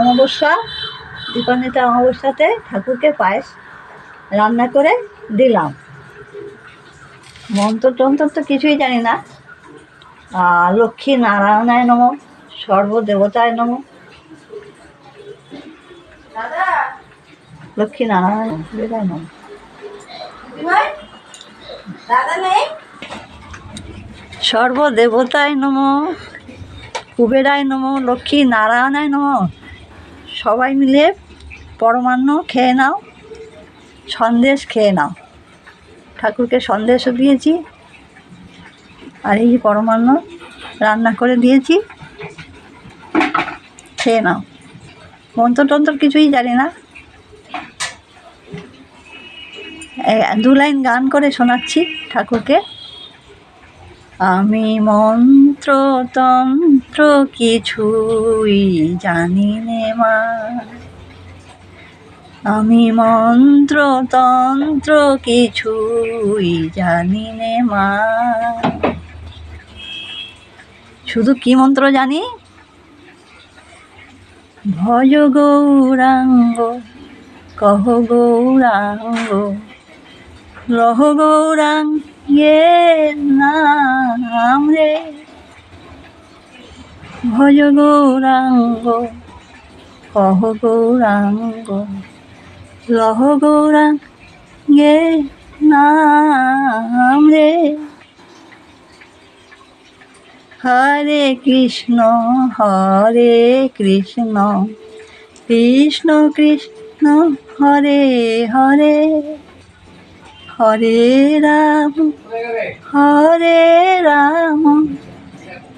অমাবস্যা দীপান্বিতা অমাবস্যাতে ঠাকুরকে পায়েস রান্না করে দিলাম। মন্ত্র টন্ত্র তো কিছুই জানি না। লক্ষ্মী নারায়ণায় নম সর্বদেবতায় নম। লক্ষ্মী নারায়ণ নম। সর্বদেবতায় নম। কুবেরায় নম, লক্ষ্মী নারায়ণায় নম। সবাই মিলে পরমান্ন খেয়ে নাও, সন্দেশ খেয়ে নাও। ঠাকুরকে সন্দেশও দিয়েছি, আর এই পরমান্ন রান্না করে দিয়েছি, খেয়ে নাও। মন্ত্র টন্ত্র কিছুই জানি না। দু লাইন গান করে শোনাচ্ছি ঠাকুরকে। আমি মন্ত্র তন্ত্র কিছুই জানি নে মা। আমি মন্ত্র তন্ত্র কিছুই জানি নে মা। শুধু কি মন্ত্র জানি? ভজ গৌরাঙ্গ, কহ গৌরাঙ্গ রহ গৌরাঙ্গ এ নাম রে ভজ গৌরাঙ্গ, কহ গৌরাঙ্গ, লহ গৌরাঙ্গ নাম রে। হরে কৃষ্ণ হরে কৃষ্ণ কৃষ্ণ কৃষ্ণ, হরে হরে। হরে রাম হরে রাম।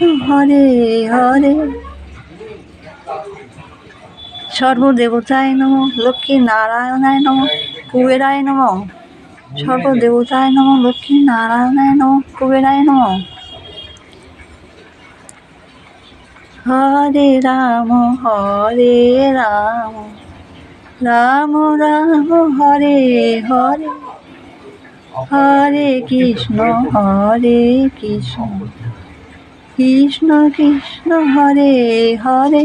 হরে হরে। সর্বদেবতায় নম লক্ষ্মী নারায়ণায় নম, কুবেরায় নম। সর্বদেবতায় নম লক্ষ্মী নারায়ণায় নম, কুবেরায় নম। হরে রাম হরে রাম। রাম রাম, হরে হরে। হরে কৃষ্ণ হরে কৃষ্ণ। কৃষ্ণ কৃষ্ণ হরে হরে।